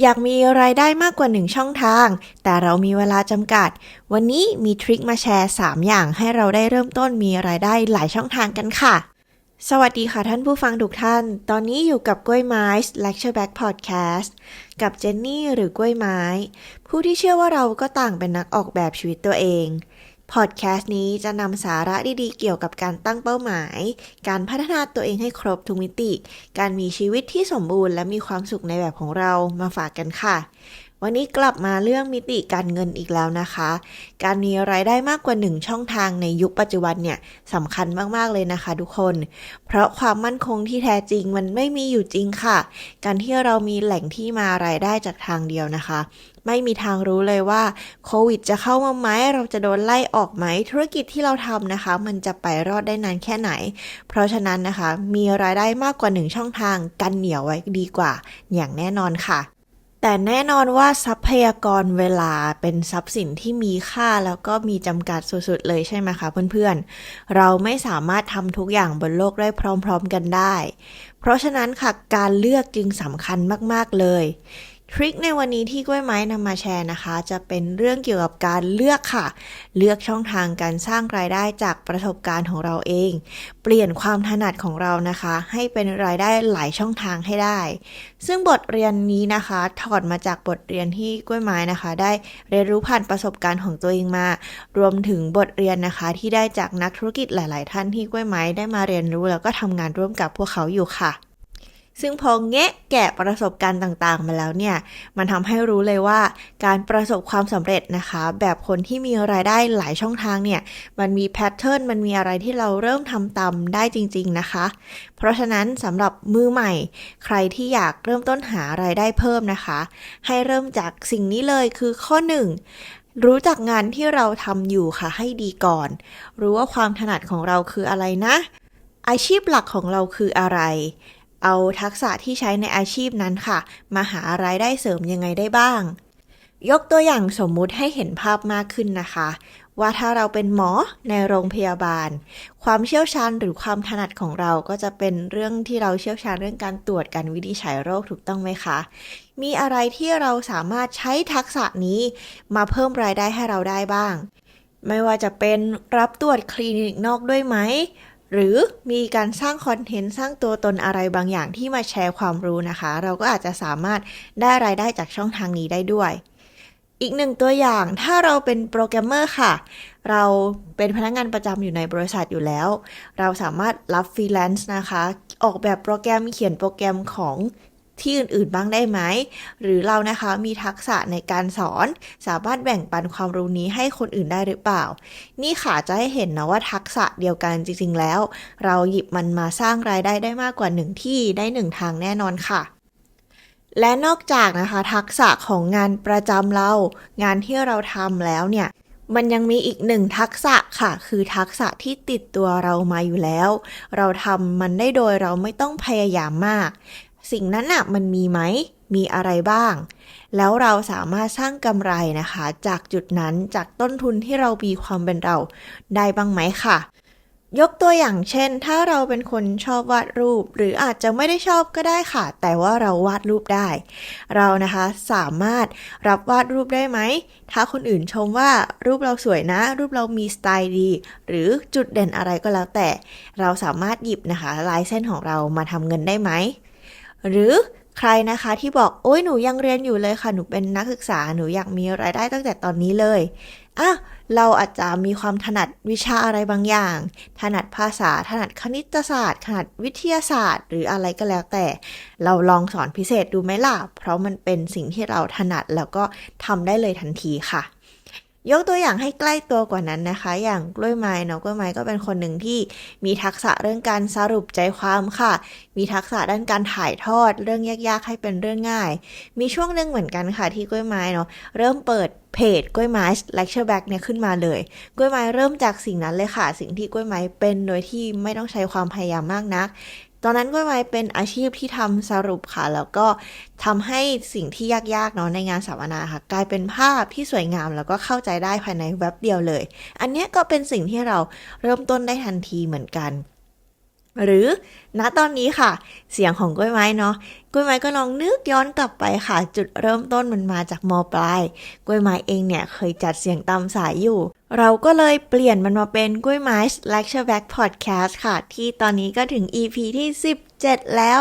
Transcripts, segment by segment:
อยากมีรายได้มากกว่าหนึ่งช่องทาง แต่เรามีเวลาจำกัด วันนี้มีทริคมาแชร์ 3 อย่างให้เราได้เริ่มต้นมีรายได้หลายช่องทางกันค่ะ สวัสดีค่ะท่านผู้ฟังทุกท่าน ตอนนี้อยู่กับกล้วยไม้ Lecture Back Podcast กับเจนนี่หรือกล้วยไม้ ผู้ที่เชื่อว่าเราก็ต่างเป็นนักออกแบบชีวิตตัวเอง พอดแคสต์นี้จะนำสาระดีๆ เกี่ยวกับการตั้งเป้าหมาย การพัฒนาตัวเองให้ครบทุกมิติ การมีชีวิตที่สมบูรณ์และมีความสุขในแบบของเรามาฝากกันค่ะ วันนี้กลับมาเรื่องมิติการเงินอีกแล้วนะคะ การมีรายได้มากกว่าหนึ่งช่องทางในยุคปัจจุบันเนี่ยสำคัญมากๆเลยนะคะทุกคน เพราะความมั่นคงที่แท้จริงมันไม่มีอยู่จริงค่ะ การที่เรามีแหล่งที่มารายได้จากทางเดียวนะคะ ไม่มีทางรู้เลยว่าโควิดจะเข้ามาไหมเราจะโดนไล่ออกไหมธุรกิจที่เราทำนะคะ มันจะไปรอดได้นานแค่ไหน เพราะฉะนั้นนะคะ มีรายได้มากกว่าหนึ่งช่องทางกันเหนียวไว้ดีกว่า อย่างแน่นอนค่ะ แต่แน่นอนว่าทรัพยากรเวลาเป็นทรัพย์สินที่มีค่าแล้วก็มีจำกัดสุดๆเลยใช่ไหมคะเพื่อนๆ เราไม่สามารถทำทุกอย่างบนโลกได้พร้อมๆกันได้ เพราะฉะนั้นค่ะการเลือกจึงสำคัญมากๆเลย ทริคในวันนี้ที่กล้วยไม้นำมาแชร์นะคะ จะเป็นเรื่องเกี่ยวกับการเลือกค่ะ เลือกช่องทางการสร้างรายได้จากประสบการณ์ของเราเอง เปลี่ยนความถนัดของเรานะคะ ให้เป็นรายได้หลายช่องทางให้ได้ ซึ่งบทเรียนนี้นะคะ ถอดมาจากบทเรียนที่กล้วยไม้นะคะ ได้เรียนรู้ผ่านประสบการณ์ของตัวเองมา รวมถึงบทเรียนนะคะ ที่ได้จากนักธุรกิจหลาย ๆ ท่านที่กล้วยไม้ได้มาเรียนรู้แล้วก็ทำงานร่วมกับพวกเขาอยู่ค่ะ ซึ่งพอแงะแกะประสบการณ์ต่างๆ มาแล้วเนี่ย มันทำให้รู้เลยว่าการประสบความสำเร็จนะคะ แบบคนที่มีรายได้หลายช่องทางเนี่ย มันมีแพทเทิร์น มันมีอะไรที่เราเริ่มทำตามได้จริง ๆนะคะ เพราะฉะนั้นสำหรับมือใหม่ ใครที่อยากเริ่มต้นหารายได้เพิ่มนะคะ ให้เริ่มจากสิ่งนี้เลยคือข้อ 1รู้จักงานที่เราทำอยู่ค่ะให้ดีก่อน รู้ว่าความถนัดของเราคืออะไรนะ อาชีพหลักของเราคืออะไร เอาทักษะที่ใช้ในอาชีพนั้นค่ะ มาหารายได้เสริมยังไงได้บ้าง ยกตัวอย่างสมมุติให้เห็นภาพมากขึ้นนะคะ ว่าถ้าเราเป็นหมอในโรงพยาบาล ความเชี่ยวชาญหรือความถนัดของเราก็จะเป็นเรื่องที่เราเชี่ยวชาญเรื่องการตรวจการวินิจฉัยโรคถูกต้องไหมคะ มีอะไรที่เราสามารถใช้ทักษะนี้มาเพิ่มรายได้ให้เราได้บ้างไม่ว่าจะเป็นรับตรวจคลินิกนอกด้วยไหม หรือมีการสร้างคอนเทนต์สร้างตัวตนอะไรบางอย่างที่มาแชร์ความรู้นะคะ เราก็อาจจะสามารถได้รายได้จากช่องทางนี้ได้ด้วย อีกหนึ่งตัวอย่างถ้าเราเป็นโปรแกรมเมอร์ค่ะ เราเป็นพนักงานประจำอยู่ในบริษัทอยู่แล้ว เราสามารถรับฟรีแลนซ์นะคะ ออกแบบโปรแกรมเขียนโปรแกรมของ ที่อื่นๆบ้างได้ไหม หรือเรานะคะมีทักษะในการสอน สามารถแบ่งปันความรู้นี้ให้คนอื่นได้หรือเปล่า นี่ค่ะจะให้เห็นนะว่าทักษะเดียวกันจริงๆแล้ว เราหยิบมันมาสร้างรายได้ได้มากกว่าหนึ่งที่ได้หนึ่งทางแน่นอนค่ะและนอกจากนะคะทักษะของงานประจำเรา งานที่เราทำแล้วเนี่ย มันยังมีอีกหนึ่งทักษะค่ะ คือทักษะที่ติดตัวเรามาอยู่แล้ว เราทำมันได้โดยเราไม่ต้องพยายามมาก สิ่งนั้นน่ะมันมีไหม มีอะไรบ้าง แล้วเราสามารถสร้างกำไรนะคะ จากจุดนั้นจากต้นทุนที่เรามีความเป็นเราได้บ้างไหมค่ะ ยกตัวอย่างเช่น ถ้าเราเป็นคนชอบวาดรูป หรืออาจจะไม่ได้ชอบก็ได้ค่ะ แต่ว่าเราวาดรูปได้ เรานะคะสามารถรับวาดรูปได้ไหม ถ้าคนอื่นชมว่ารูปเราสวยนะ รูปเรามีสไตล์ดี หรือจุดเด่นอะไรก็แล้วแต่ เราสามารถหยิบนะคะลายเส้นของเรามาทำเงินได้ไหม หรือใครนะคะที่บอกโอ้ยหนูยังเรียนอยู่เลยค่ะหนูเป็นนักศึกษาหนูอยากมีรายได้ตั้งแต่ตอนนี้เลยอะเราอาจจะมีความถนัดวิชาอะไรบางอย่าง ถนัดภาษา ถนัดคณิตศาสตร์ ถนัดวิทยาศาสตร์ หรืออะไรก็แล้วแต่ เราลองสอนพิเศษดูไหมล่ะ เพราะมันเป็นสิ่งที่เราถนัดแล้วก็ทำได้เลยทันทีค่ะ ยกตัวอย่างให้ใกล้ตัวกว่านั้นนะคะ อย่างกล้วยไม้เนาะกล้วยไม้ก็เป็นคนหนึ่งที่มีทักษะเรื่องการสรุปใจความค่ะ มีทักษะด้านการถ่ายทอดเรื่องยากๆให้เป็นเรื่องง่าย มีช่วงหนึ่งเหมือนกันค่ะที่กล้วยไม้เนาะเริ่มเปิดเพจกล้วยไม้ lecture back เนี่ยขึ้นมาเลย กล้วยไม้เริ่มจากสิ่งนั้นเลยค่ะ สิ่งที่กล้วยไม้เป็นโดยที่ไม่ต้องใช้ความพยายามมากนัก ตอนนั้นกล้วยไม้เป็นอาชีพที่ทำสรุปค่ะ แล้วก็ทำให้สิ่งที่ยากๆเนาะในงานสัมมนาค่ะ กลายเป็นภาพที่สวยงามแล้วก็เข้าใจได้ภายในเว็บเดียวเลย อันนี้ก็เป็นสิ่งที่เราเริ่มต้นได้ทันทีเหมือนกัน หรือ ณตอนนี้ค่ะ เสียงของกล้วยไม้เนาะกล้วยไม้ก็ลองนึกย้อนกลับไปค่ะ จุดเริ่มต้นมันมาจากมปลายกล้วยไม้เองเนี่ยเคยจัดเสียงตามสายอยู่ เราก็เลยเปลี่ยนมันมาเป็นกล้วยไม้ Lecture Back Podcast ค่ะ ที่ตอนนี้ก็ถึง EP ที่ 17 แล้ว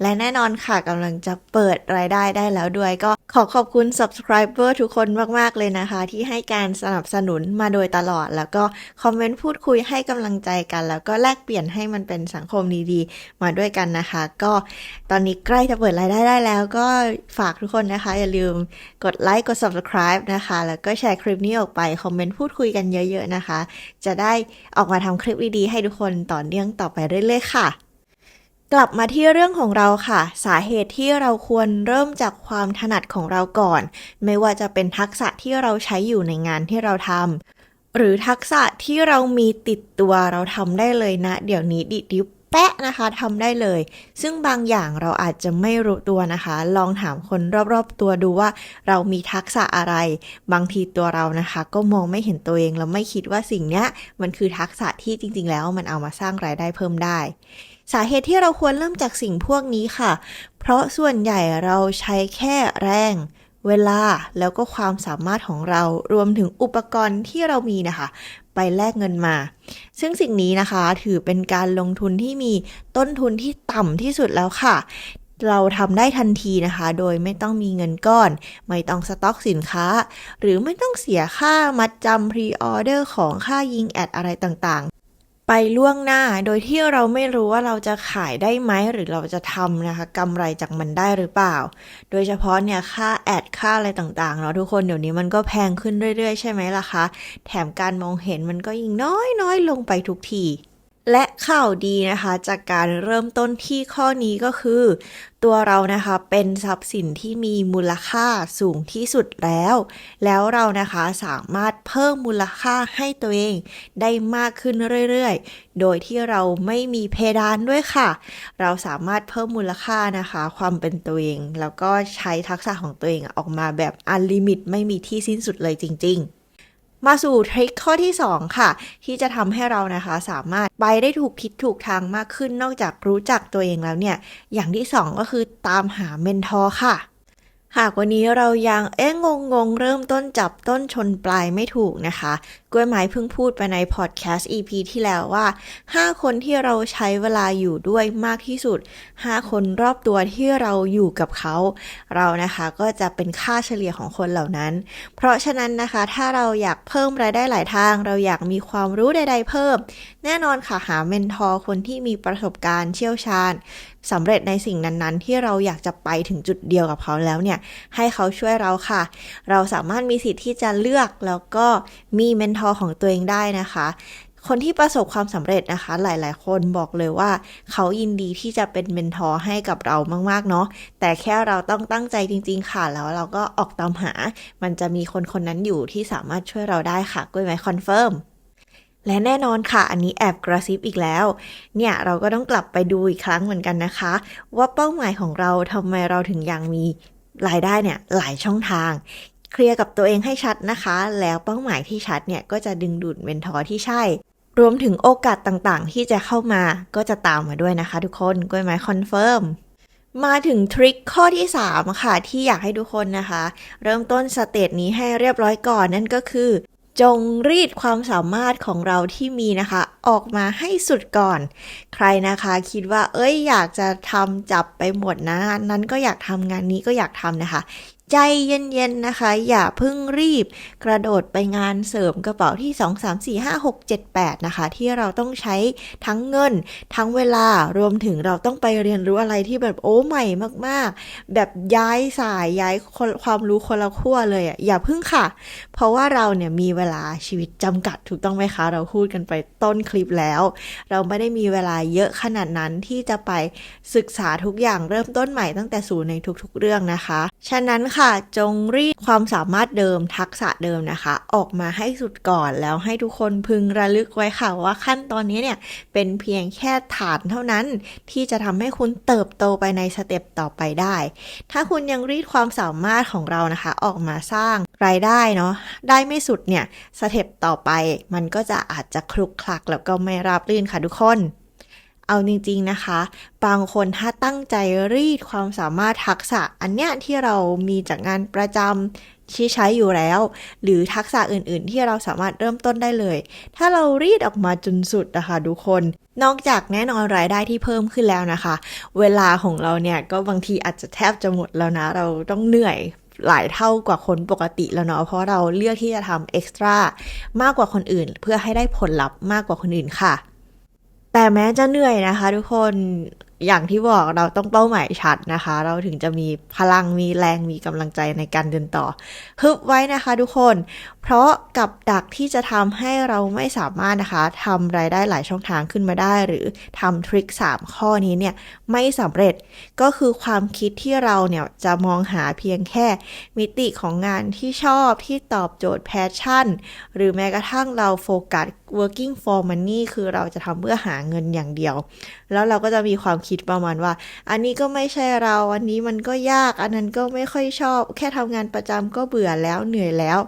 และแน่นอนค่ะกำลังจะเปิดรายได้ได้แล้วด้วย ก็ขอขอบคุณ subscriber ทุกคนมาก ๆ เลยนะคะ ที่ให้การสนับสนุนมาโดยตลอด แล้วก็คอมเมนต์พูดคุยให้กำลังใจกัน แล้วก็แลกเปลี่ยนให้มันเป็นสังคมดีๆมาด้วยกันนะคะ ก็ตอนนี้ใกล้จะเปิดรายได้ได้แล้ว ก็ฝากทุกคนนะคะ อย่าลืมกดไลค์กด subscribe นะคะ แล้วก็แชร์คลิปนี้ออกไป คอมเมนต์พูดคุยกันเยอะ ๆนะคะ จะได้ออกมาทำคลิปดีๆให้ทุกคนต่อเนื่องต่อไปเรื่อยๆค่ะกลับมาที่เรื่องของเราค่ะ สาเหตุที่เราควรเริ่มจากความถนัดของเราก่อน ไม่ว่าจะเป็นทักษะที่เราใช้อยู่ในงานที่เราทำหรือทักษะที่เรามีติดตัวเราทำได้เลยนะ เดี๋ยวนี้ดิดิ แปะนะคะทำได้เลย ซึ่งบางอย่างเราอาจจะไม่รู้ตัวนะคะ ลองถามคนรอบๆตัวดูว่า เรามีทักษะอะไร บางทีตัวเรานะคะ ก็มองไม่เห็นตัวเองแล้วไม่คิดว่าสิ่งเนี้ยมันคือทักษะที่จริง ๆ แล้วมันเอามาสร้างรายได้เพิ่มได้ สาเหตุที่เราควรเริ่มจากสิ่งพวกนี้ค่ะ เพราะส่วนใหญ่เราใช้แค่แรงเวลาแล้วก็ความสามารถของเรารวมถึงอุปกรณ์ที่เรามีนะคะ ไปแลกเงินมา ซึ่งสิ่งนี้นะคะถือเป็นการลงทุนที่มีต้นทุนที่ต่ำที่สุดแล้วค่ะ เราทำได้ทันทีนะคะ โดยไม่ต้องมีเงินก้อน ไม่ต้องสต็อกสินค้า หรือไม่ต้องเสียค่ามัดจำพรีออเดอร์ของค่ายิงแอดอะไรต่างๆ ไปล่วงหน้าโดยที่เราไม่รู้ว่าเราจะขายได้ไหมหรือเราจะทำนะคะกำไรจากมันได้หรือเปล่า โดยเฉพาะเนี่ยค่าแอดค่าอะไรต่างๆเนาะทุกคนเดี๋ยวนี้มันก็แพงขึ้นเรื่อยๆ ใช่ไหมล่ะคะ แถมการมองเห็นมันก็ยิ่งน้อยน้อยลงไปทุกที และข่าวดีนะคะ จากการเริ่มต้นที่ข้อนี้ก็คือ ตัวเรานะคะเป็นทรัพย์สินที่มีมูลค่าสูงที่สุดแล้ว แล้วเรานะคะสามารถเพิ่มมูลค่าให้ตัวเองได้มากขึ้นเรื่อยๆ โดยที่เราไม่มีเพดานด้วยค่ะ เราสามารถเพิ่มมูลค่านะคะ ความเป็นตัวเอง แล้วก็ใช้ทักษะของตัวเองออกมาแบบอันลิมิตไม่มีที่สิ้นสุดเลยจริง ๆ มาสู่ทริคข้อที่ 2 ค่ะ ที่จะทำให้เรานะคะสามารถไปได้ถูกทิศถูกทางมากขึ้นนอกจากรู้จักตัวเองแล้วเนี่ย อย่างที่ 2 ก็คือตามหาเมนทอร์ค่ะ หากวันนี้เรายังเอ๊ะงงงๆเริ่มต้นจับต้นชนปลายไม่ถูกนะคะ กล้วยไม้เพิ่งพูดไปในพอดแคสต์ EP ที่แล้วว่า 5 คนที่เราใช้เวลาอยู่ด้วยมากที่สุด 5 คนรอบตัวที่เราอยู่กับเขา เรานะคะก็จะเป็นค่าเฉลี่ยของคนเหล่านั้น เพราะฉะนั้นนะคะถ้าเราอยากเพิ่มรายได้หลายทาง เราอยากมีความรู้ใด ๆ เพิ่ม แน่นอนค่ะหาเมนทอร์คนที่มีประสบการณ์เชี่ยวชาญสำเร็จในสิ่งนั้นๆ ที่เราอยากจะไปถึงจุดเดียวกับเขาแล้วเนี่ยให้เขาช่วยเราค่ะ เราสามารถมีสิทธิ์ที่จะเลือกแล้วก็มีเมนทอร์ของตัวเองได้นะคะคนที่ประสบความสำเร็จนะคะ หลาย ๆ คนบอกเลยว่า เขายินดีที่จะเป็นเมนทอร์ให้กับเรามาก ๆ เนาะแต่แค่เราต้องตั้งใจจริง ๆ ค่ะ แล้วเราก็ออกตามหา มันจะมีคนคนนั้นอยู่ที่สามารถช่วยเราได้ค่ะกุ้วยไม้คอนเฟิร์มและแน่นอนค่ะ อันนี้แอบกระซิบอีกแล้ว เนี่ยเราก็ต้องกลับไปดูอีกครั้งเหมือนกันนะคะ ว่าเป้าหมายของเราทำไมเราถึงยังมี รายได้เนี่ยหลายช่องทาง เคลียร์กับตัวเองให้ชัดนะคะ แล้วเป้าหมายที่ชัดเนี่ยก็จะดึงดูดเวนทอร์ที่ใช่ รวมถึงโอกาสต่างๆ ที่จะเข้ามาก็จะตามมาด้วยนะคะ ทุกคนกล้วยไม้คอนเฟิร์มมาถึงทริคข้อที่ 3 ค่ะ ที่อยากให้ทุกคนนะคะ เริ่มต้นสเตจนี้ให้เรียบร้อยก่อนนั่นก็คือ จงรีดความสามารถของเราที่มีนะคะ ออกมาให้สุดก่อน ใครนะคะคิดว่า เอ้ยอยากจะทำจับไปหมดนะงานนั้นก็อยากทำงานนี้ก็อยากทำนะคะ ใจเย็นๆนะคะ อย่าเพิ่งรีบกระโดดไปงานเสริมกระเป๋าที่ 2 3 4 5 6 7 8 นะคะ ที่เราต้องใช้ทั้งเงิน ทั้งเวลารวมถึงเราต้องไปเรียนรู้อะไรที่แบบโอ้ใหม่มากๆ แบบย้ายสายย้ายคความรู้คนละขั้วเลยอะอย่าเพิ่งค่ะ เพราะว่าเราเนี่ยมีเวลาชีวิตจำกัดถูกต้องไหมคะ เราพูดกันไปต้นคลิปแล้ว เราไม่ได้มีเวลาเยอะขนาดนั้นที่จะไปศึกษาทุกอย่างเริ่มต้นใหม่ตั้งแต่ศูนย์ในทุกๆเรื่องนะคะ ฉะนั้นค่ะ จงรีดความสามารถเดิมทักษะเดิมนะคะ ออกมาให้สุดก่อนแล้วให้ทุกคนพึงระลึกไว้ค่ะว่าขั้นตอนนี้เนี่ยเป็นเพียงแค่ฐานเท่านั้น ที่จะทำให้คุณเติบโตไปในสเต็ปต่อไปได้ ถ้าคุณยังรีดความสามารถของเรานะคะ ออกมาสร้างรายได้เนาะได้ไม่สุดเนี่ยสเต็ปต่อไป มันก็จะอาจจะคลุกคลักแล้วก็ไม่ราบรื่นค่ะทุกคน เอาจริงๆนะคะ บางคนถ้าตั้งใจรีดความสามารถทักษะอันเนี้ยที่เรามีจากงานประจำที่ใช้อยู่แล้ว หรือทักษะอื่นๆ ที่เราสามารถเริ่มต้นได้เลย ถ้าเรารีดออกมาจนสุดนะคะทุกคน นอกจากแน่นอนรายได้ที่เพิ่มขึ้นแล้วนะคะ เวลาของเราเนี่ยก็บางทีอาจจะแทบจะหมดแล้วนะ เราต้องเหนื่อยหลายเท่ากว่าคนปกติแล้วเนาะเพราะเราเลือกที่จะทำเอ็กซ์ตร้ามากกว่าคนอื่น เพื่อให้ได้ผลลัพธ์มากกว่าคนอื่นค่ะ แต่แม้จะเหนื่อยนะคะทุกคน อย่างที่บอกเราต้องเป้าหมายชัดนะคะ เราถึงจะมีพลังมีแรงมีกำลังใจในการเดินต่อฮึบไว้นะคะทุกคน เพราะกับดักที่จะทำให้เราไม่สามารถนะคะทำรายได้หลายช่องทางขึ้นมาได้ หรือทำทริค3 ข้อนี้เนี่ยไม่สำเร็จก็คือความคิดที่เราเนี่ยจะมองหาเพียงแค่มิติของงานที่ชอบที่ตอบโจทย์แพชชั่น หรือแม้กระทั่งเราโฟกัส working for money คือเราจะทำเพื่อหาเงินอย่างเดียว แล้วเราก็จะมีความคิดประมาณว่า อันนี้ก็ไม่ใช่เรา อันนี้มันก็ยาก อันนั้นก็ไม่ค่อยชอบ แค่ทำงานประจำก็เบื่อแล้วเหนื่อยแล้ว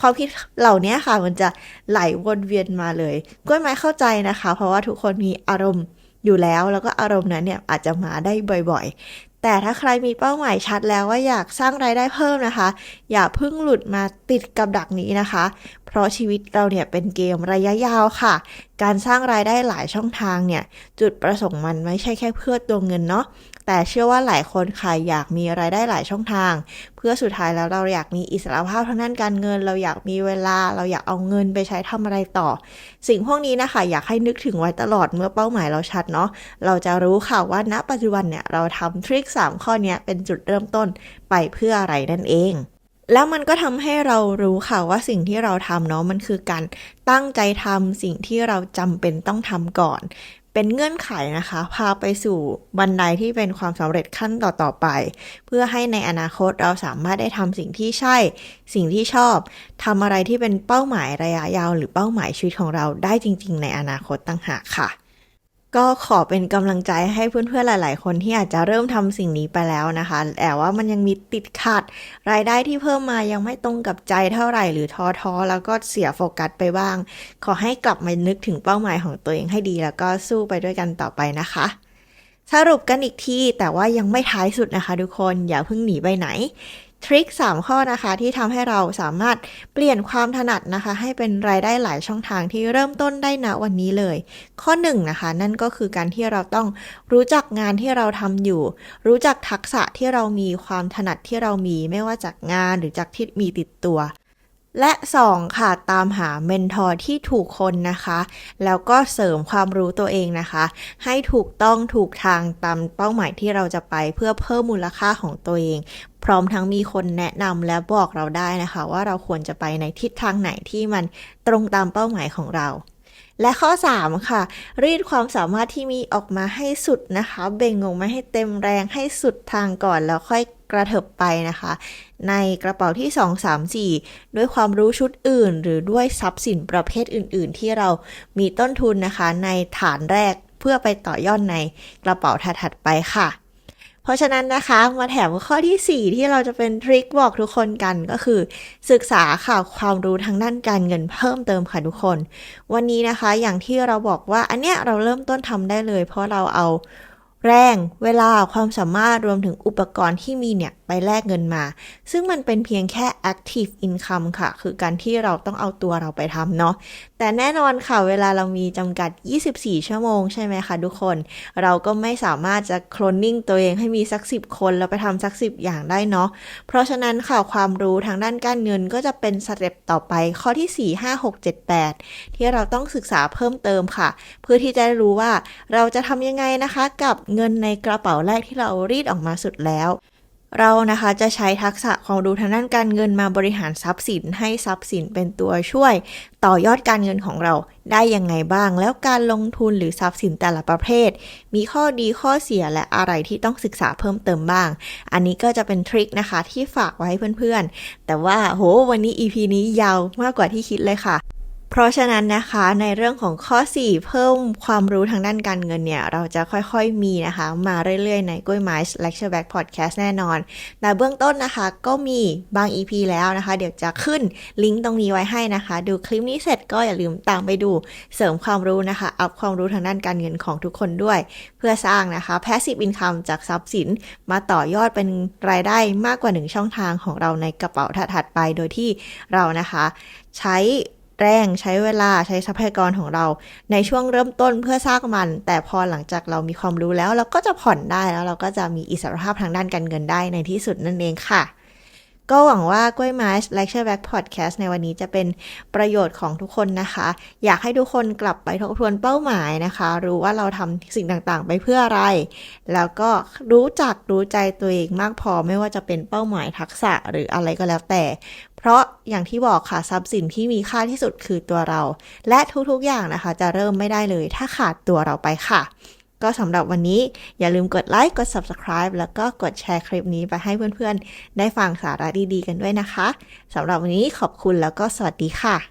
ความคิดเหล่านี้ค่ะมันจะไหลวนเวียนมาเลยกล้วยไม้เข้าใจนะคะ เพราะว่าทุกคนมีอารมณ์อยู่แล้ว แล้วก็อารมณ์นั้นเนี่ยอาจจะมาได้บ่อยๆ แต่ถ้าใครมีเป้าหมายชัดแล้วว่าอยากสร้างรายได้เพิ่มนะคะ อย่าเพิ่งหลุดมาติดกับดักนี้นะคะ เพราะชีวิตเราเนี่ยเป็นเกมระยะยาวค่ะ การสร้างรายได้หลายช่องทางเนี่ยจุดประสงค์มันไม่ใช่แค่เพื่อตัวเงินเนาะแต่เชื่อว่าหลายคนค่ะอยากมีรายได้หลายช่องทาง เพื่อสุดท้ายแล้วเราอยากมีอิสระภาพทางด้านการเงิน เราอยากมีเวลา เราอยากเอาเงินไปใช้ทำอะไรต่อ สิ่งพวกนี้นะคะอยากให้นึกถึงไว้ตลอดเมื่อเป้าหมายเราชัดเนาะเราจะรู้ค่ะว่าณปัจจุบันเนี่ยเราทำทริค3ข้อนี้เป็นจุดเริ่มต้นไปเพื่ออะไรนั่นเอง แล้วมันก็ทำให้เรารู้ค่ะว่าสิ่งที่เราทำเนาะมันคือการตั้งใจทำสิ่งที่เราจำเป็นต้องทำก่อน เป็นเงื่อนไขนะคะ พาไปสู่บันไดที่เป็นความสำเร็จขั้นต่อๆไป เพื่อให้ในอนาคตเราสามารถได้ทำสิ่งที่ใช่ สิ่งที่ชอบทำอะไรที่เป็นเป้าหมายระยะยาว หรือเป้าหมายชีวิตของเราได้จริง ๆ ในอนาคตตั้งหากค่ะ ก็ขอเป็นกำลังใจให้เพื่อนๆ หลาย ๆ คนที่อาจจะเริ่มทำสิ่งนี้ไปแล้วนะคะ แต่ว่ามันยังมีติดขัด รายได้ที่เพิ่มมายังไม่ตรงกับใจเท่าไหร่หรือท้อท้อแล้วก็เสียโฟกัสไปบ้าง ขอให้กลับมานึกถึงเป้าหมายของตัวเองให้ดี แล้วก็สู้ไปด้วยกันต่อไปนะคะ สรุปกันอีกทีแต่ว่ายังไม่ท้ายสุดนะคะ ทุกคนอย่าเพิ่งหนีไปไหน ทริค 3 ข้อนะคะที่ทำให้เราสามารถเปลี่ยนความถนัดนะคะ ให้เป็นรายได้หลายช่องทางที่เริ่มต้นได้ณวันนี้เลย ข้อ1นนะคะ นั่นก็คือการที่เราต้องรู้จักงานที่เราทำอยู่ รู้จักทักษะที่เรามีความถนัดที่เรามีไม่ว่าจากงานหรือจากที่มีติดตัว และ 2 ค่ะ ตามหาเมนทอร์ที่ถูกคนนะคะ แล้วก็เสริมความรู้ตัวเองนะคะ ให้ถูกต้องถูกทางตามเป้าหมายที่เราจะไปเพื่อเพิ่มมูลค่าของตัวเอง พร้อมทั้งมีคนแนะนำและบอกเราได้นะคะ ว่าเราควรจะไปในทิศทางไหนที่มันตรงตามเป้าหมายของเราและข้อ 3 ค่ะ รีดความสามารถที่มีออกมาให้สุดนะคะ เบ่งออกมาให้เต็มแรงให้สุดทางก่อนแล้วค่อยกระเถิบไปนะคะ ในกระเป๋าที่ 2 3 4 ด้วยความรู้ชุดอื่น หรือด้วยทรัพย์สินประเภทอื่น ๆ ที่เรามีต้นทุนนะคะ ในฐานแรกเพื่อไปต่อยอดในกระเป๋าถัดๆไปค่ะ เพราะฉะนั้นนะคะมาแถมข้อที่ 4 ที่เราจะเป็นทริคบอกทุกคนกันก็คือ ศึกษาค่ะความรู้ทางด้านการเงินเพิ่มเติมค่ะทุกคน วันนี้นะคะอย่างที่เราบอกว่าอันเนี้ยเราเริ่มต้นทำได้เลย เพราะเราเอา แรง เวลา ความสามารถรวมถึงอุปกรณ์ที่มีเนี่ยไปแลกเงินมา ซึ่งมันเป็นเพียงแค่ active income ค่ะ คือการที่เราต้องเอาตัวเราไปทำเนาะ แต่แน่นอนค่ะเวลาเรามีจำกัด 24 ชั่วโมงใช่ไหมคะทุกคน เราก็ไม่สามารถจะโคลนนิ่งตัวเองให้มีสัก 10 คน แล้วไปทำสัก 10 อย่างได้เนาะ เพราะฉะนั้นค่ะความรู้ทางด้านการเงินก็จะเป็นสเต็ปต่อไปข้อที่ 4 5 6 7 8 ที่เราต้องศึกษาเพิ่มเติมค่ะ เพื่อที่จะรู้ว่าเราจะทำยังไงนะคะ กับเงินในกระเป๋าแรกที่เรารีดออกมาสุดแล้ว เรานะคะจะใช้ทักษะความรู้ทางด้านการเงินมาบริหารทรัพย์สิน ให้ทรัพย์สินเป็นตัวช่วย ต่อยอดการเงินของเราได้ยังไงบ้าง แล้วการลงทุนหรือทรัพย์สินแต่ละประเภท มีข้อดีข้อเสียและอะไรที่ต้องศึกษาเพิ่มเติมบ้าง อันนี้ก็จะเป็นทริคนะคะที่ฝากไว้ให้เพื่อนๆ แต่ว่าโหวันนี้ EP นี้ยาวมากกว่าที่คิดเลยค่ะ เพราะฉะนั้นนะคะในเรื่องของข้อ 4 เพิ่มความรู้ทางด้านการเงินเนี่ย เราจะค่อยๆมีนะคะ มาเรื่อยๆ ในกุ้ยไม้ Lecture Back Podcast แน่นอน แต่เบื้องต้นนะคะก็มีบาง EP แล้วนะคะ เดี๋ยวจะขึ้นลิงก์ตรงนี้ไว้ให้นะคะ ดูคลิปนี้เสร็จก็อย่าลืมตามไปดูเสริมความรู้นะคะ อัพความรู้ทางด้านการเงินของทุกคนด้วย เพื่อสร้างนะคะ Passive Income จากทรัพย์สิน มาต่อยอดเป็นรายได้มากกว่าหนึ่งช่องทางของเราในกระเป๋าถัดๆไป โดยที่เรานะคะ ใช้ แรงใช้เวลาใช้ทรัพยากรของเรา ในช่วงเริ่มต้นเพื่อสร้างมัน แต่พอหลังจากเรามีความรู้แล้ว เราก็จะผ่อนได้แล้วเราก็จะมีอิสรภาพทางด้านการเงินได้ในที่สุดนั่นเองค่ะ ก็หวังว่ากล้วยไม้ Lecture Back Podcast ในวันนี้จะเป็นประโยชน์ของทุกคนนะคะ อยากให้ทุกคนกลับไปทบทวนเป้าหมายนะคะ รู้ว่าเราทำสิ่งต่างๆ ไปเพื่ออะไร แล้วก็รู้จักรู้ใจตัวเองมากพอไม่ว่าจะเป็นเป้าหมายทักษะหรืออะไรก็แล้วแต่ เพราะอย่างที่บอกค่ะทรัพย์สินที่มีค่าที่สุดคือตัวเรา และทุกๆอย่างนะคะ จะเริ่มไม่ได้เลย ถ้าขาดตัวเราไปค่ะ ก็สำหรับวันนี้อย่าลืมกดไลค์กด subscribe แล้วก็กดแชร์คลิปนี้ไปให้เพื่อนๆ ได้ฟังสาระดีๆ กันด้วยนะคะสำหรับวันนี้ขอบคุณแล้วก็สวัสดีค่ะ